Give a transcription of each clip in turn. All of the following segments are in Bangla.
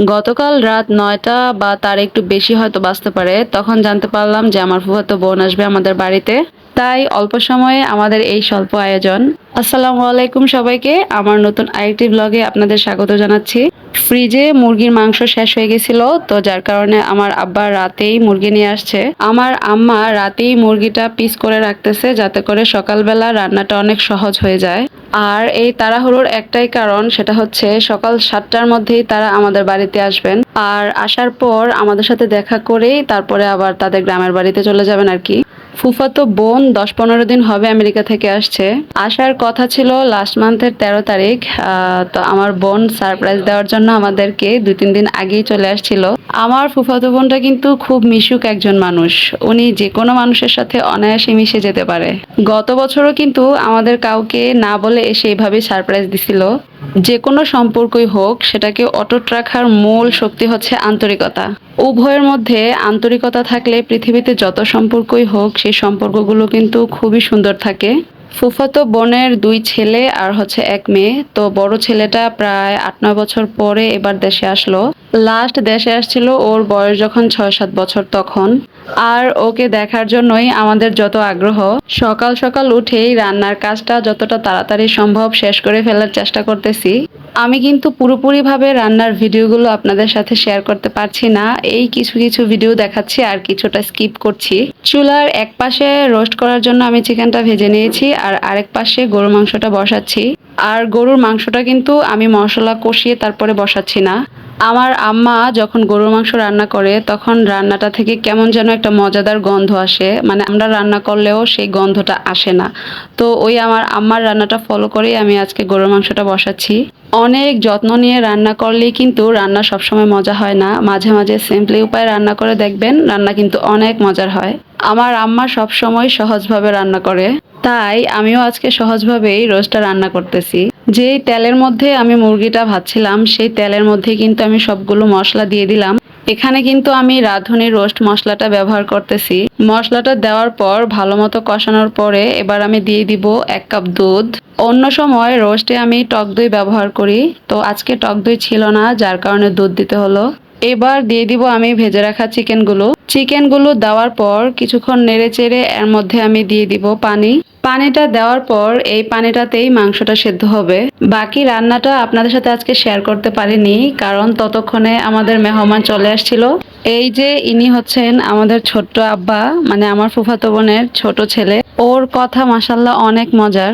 গতকাল রাত নয়টা বা তার একটু বেশি হয়তো বাঁচতে পারে, তখন জানতে পারলাম যে আমার ফুফাতো বোন আসবে আমাদের বাড়িতে। তাই অল্প সময়ে আমাদের এই স্বল্প আয়োজন। আসসালামু আলাইকুম সবাইকে, আমার নতুন আরেকটি ব্লগে আপনাদের স্বাগত জানাচ্ছি। ফ্রিজে মুরগির মাংস শেষ হয়ে গেছিল, তো যার কারণে আমার আব্বা রাতেই মুরগি নিয়ে আসছে। আমার আম্মা রাতেই মুরগিটা পিস করে রাখতেছে যাতে করে সকালবেলা রান্নাটা অনেক সহজ হয়ে যায়। আর এই তাড়াহুড়োর একটাই কারণ, সেটা হচ্ছে সকাল সাতটার মধ্যেই তারা আমাদের বাড়িতে আসবেন। আর আসার পর আমাদের সাথে দেখা করেই তারপরে আবার তাদের গ্রামের বাড়িতে চলে যাবেন আর কি। ফুফাতো বোন দশ পনেরো দিন হবে আমেরিকা থেকে আসছে। আসার কথা ছিল লাস্ট মান্থের তেরো তারিখ তো আমার বোন সারপ্রাইজ দেওয়ার জন্য আমাদেরকে দুই তিন দিন আগেই চলে আসছিল। আমার ফুফাতো বোনটা কিন্তু খুব মিশুক একজন মানুষ। উনি যে কোনো মানুষের সাথে অনায়াসে মিশে যেতে পারে। গত বছরও কিন্তু আমাদের কাউকে না বলে এসে এইভাবে সারপ্রাইজ দিছিল। যে কোনো সম্পর্কই হোক, সেটাকে অটুট রাখার মূল শক্তি হচ্ছে আন্তরিকতা। উভয়ের মধ্যে আন্তরিকতা থাকলে পৃথিবীতে যত সম্পর্কই হোক, সেই সম্পর্কগুলো কিন্তু খুবই সুন্দর থাকে। ফুফাতো বোনের দুই ছেলে আর হচ্ছে এক মেয়ে। তো বড় ছেলেটা প্রায় আট, নয় বছর পরে এবার দেশে আসলো। লাস্ট দেশে আসছিল ওর বয়স যখন ছয়, সাত বছর তখন। আর ওকে দেখার জন্যই আমাদের যত আগ্রহ, সকাল সকাল উঠেই রান্নার কাজটা যতটা তাড়াতাড়ি সম্ভব শেষ করে ফেলার চেষ্টা করতেছি। আমি কিন্তু পুরোপুরিভাবে রান্নার ভিডিওগুলো আপনাদের সাথে শেয়ার করতে পারছি না। এই কিছু কিছু ভিডিও দেখাচ্ছি আর কিছুটা স্কিপ করছি। চুলার এক পাশে রোস্ট করার জন্য আমি চিকেনটা ভেজে নিয়েছি আর আরেক পাশে গরুর মাংসটা বসাচ্ছি। আর গরুর মাংসটা কিন্তু আমি মশলা কষিয়ে তারপরে বসাচ্ছি না। আমার আম্মা যখন গরুর মাংস রান্না করে, তখন রান্নাটা থেকে কেমন যেন একটা মজাদার গন্ধ আসে। মানে আমরা রান্না করলেও সেই গন্ধটা আসে না। তো ওই আমার আম্মার রান্নাটা ফলো করেই আমি আজকে গরুর মাংসটা বসাচ্ছি। অনেক যত্ন নিয়ে রান্না করলেই কিন্তু রান্না সবসময় মজা হয় না। মাঝে মাঝে সিম্পলি উপায়ে রান্না করে দেখবেন, রান্না কিন্তু অনেক মজার হয়। আমার আম্মা সবসময় সহজভাবে রান্না করে। তাই আমিও আজকে সহজভাবেই রোস্টটা রান্না করতেছি। যেই তেলের মধ্যে আমি মুরগিটা ভাজছিলাম, সেই তেলের মধ্যে কিন্তু আমি সবগুলো মশলা দিয়ে দিলাম। এখানে কিন্তু আমি রাঁধুনি রোস্ট মশলাটা ব্যবহার করতেছি। মশলাটা দেওয়ার পর ভালো মতো কষানোর পরে এবার আমি দিয়ে দিব এক কাপ দুধ। অন্য সময় রোস্টে আমি টক দই ব্যবহার করি। তো আজকে টক দই ছিল না, যার কারণে দুধ দিতে হলো। এবার দিয়ে দিব আমি ভেজে রাখা চিকেনগুলো। চিকেনগুলো দেওয়ার পর কিছুক্ষণ নেড়ে চেড়ে এর মধ্যে আমি দিয়ে দিব পানি। পানিটা দেওয়ার পর এই পানিটাতেই মাংসটা সেদ্ধ হবে। বাকি রান্নাটা আপনাদের সাথে আজকে শেয়ার করতে পারিনি, কারণ ততক্ষণে আমাদের মেহমান চলে আসছিল। এই যে ইনি হচ্ছেন আমাদের ছোট্ট আব্বা মানে আমার ফুফাতো বোনের ছোট ছেলে। ওর কথা মাসাল্লাহ অনেক মজার।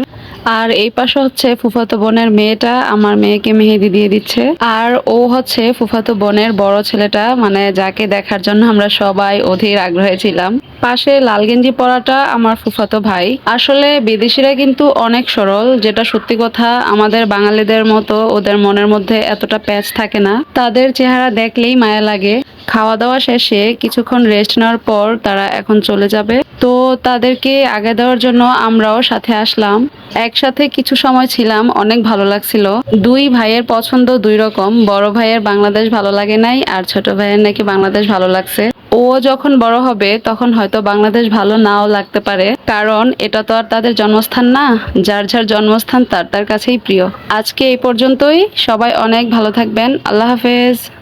আর এই পাশে হচ্ছে ফুফাতো বোনের মেয়েটা, আমার মেয়েকে মেহেদি দিয়ে দিচ্ছে। আর ও হচ্ছে ফুফাতো বোনের বড় ছেলেটা মানে যাকে দেখার জন্য আমরা সবাই অধীর আগ্রহে ছিলাম। পাশে লাল গেঞ্জি পরাটা আমার ফুফাতো ভাই। আসলে বিদেশিরা কিন্তু অনেক সরল, যেটা সত্যি কথা, আমাদের বাঙালিদের মতো ওদের মনের মধ্যে এতটা প্যাচ থাকে না। তাদের চেহারা দেখলেই মায়া লাগে। খাওয়া দাওয়া শেষে কিছুক্ষণ রেস্ট নেওয়ার পর তারা এখন চলে যাবে। তো তাদেরকে আগে দেওয়ার জন্য আমরাও সাথে আসলাম। একসাথে কিছু সময় ছিলাম, অনেক ভালো লাগছিল। দুই ভাইয়ের পছন্দ দুই রকম। বড় ভাইয়ের বাংলাদেশ ভালো লাগে নাই আর ছোট ভাইয়ের নাকি বাংলাদেশ ভালো লাগছে। ও যখন বড় হবে তখন হয়তো বাংলাদেশ ভালো নাও লাগতে পারে। কারণ এটা তো আর তাদের জন্মস্থান না। যার যার জন্মস্থান তার তার কাছেই প্রিয়। আজকে এই পর্যন্তই। সবাই অনেক ভালো থাকবেন। আল্লাহ হাফেজ।